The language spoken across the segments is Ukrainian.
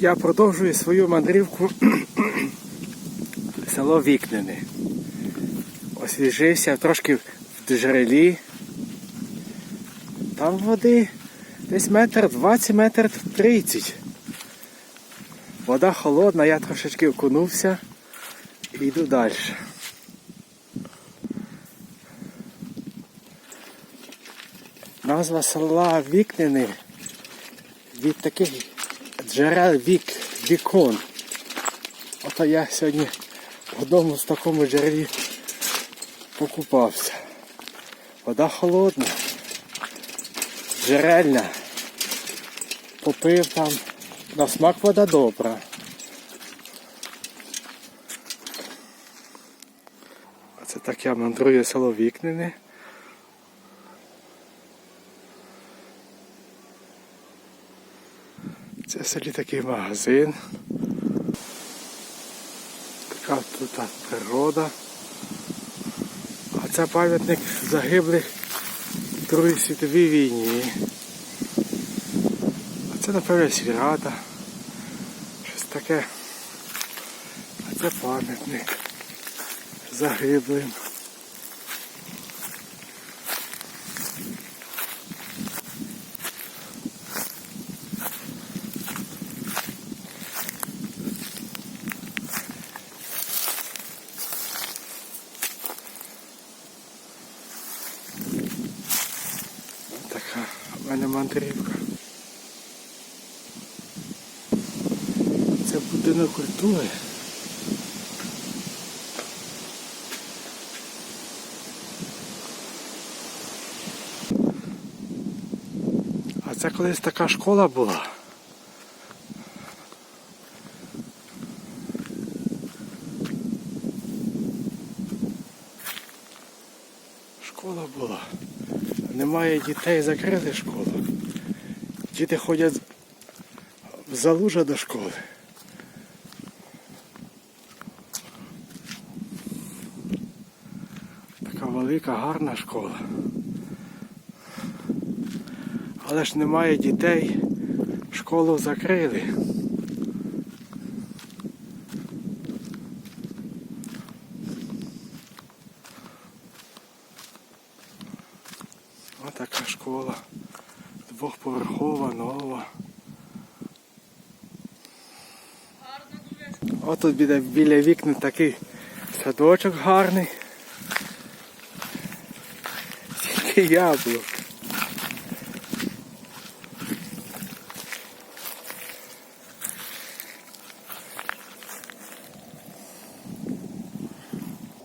Я продовжую свою мандрівку село Вікнене. Освіжився трошки в джерелі. Там води десь метр 20, метр 30. Вода холодна, я трошечки окунувся і йду далі. Назва села Вікнене від таких джерел вік, вікон. Ото я сьогодні в з такому джерелі покупався. Вода холодна, джерельна. Попив там. На смак вода добра. Оце так я мандрую село Вікнене. Це в селі такий магазин. Така тут природа. А це пам'ятник загиблих в Другій світовій війні. А це, напевно, сільрада. Щось таке. А це пам'ятник загиблим. Така в мене мандрівка. Це будинок культури. А це колись така школа була. Школа була. Немає дітей, закрили школу. Діти ходять в залужа до школи. Така велика, гарна школа. Але ж немає дітей, школу закрили. Ось така школа. Двохповерхова, нова. Ось тут біля, біля вікна такий садочок гарний. Тільки яблук.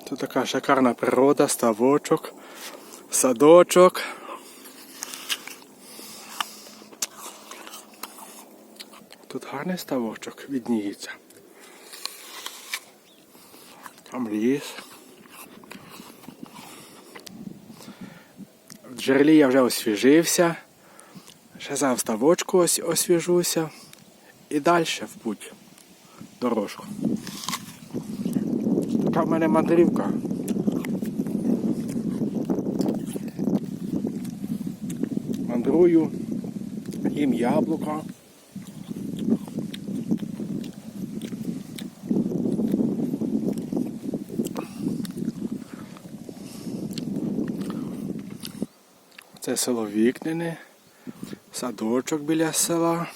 Тут така шикарна природа, ставочок, садочок. Тут гарний ставочок відніється. Там ліс. В джерелі я вже освіжився. Ще за ставочку освіжуся. І далі в путь. Дорожку. Така в мене мандрівка. Мандрую, їм яблука. Це село Вікнене, садочок біля села,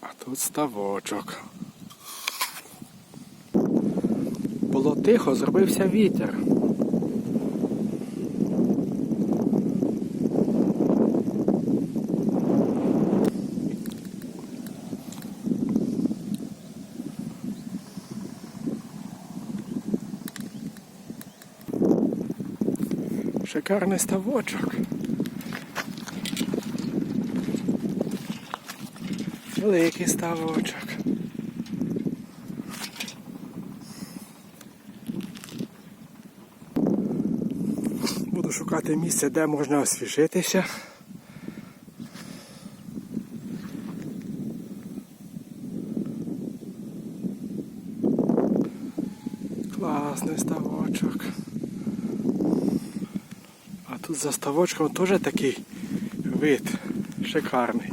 а тут ставочок. Було тихо, зробився вітер. Шикарний ставочок. Великий ставочок. Буду шукати місце, де можна освіжитися. Класний ставочок. А тут за ставочком теж такий вид шикарний.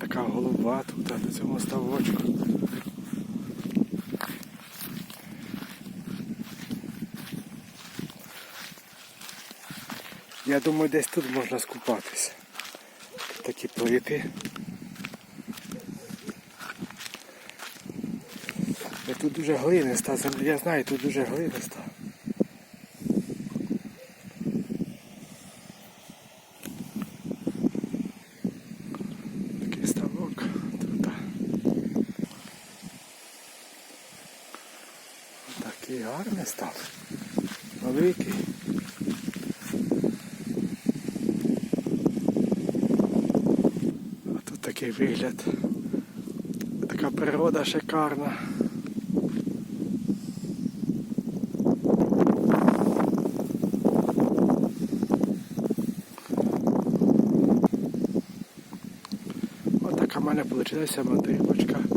Така голуба тут на цьому ставочку. Я думаю, десь тут можна скупатися. Тут такі плити. Тут дуже глиниста земля, я знаю, тут дуже глиниста. Такий ставок тут. Такий гарний став. Великий. А тут такий вигляд. Така природа шикарна. Ось така в мене вийшла мандрівочка. Вік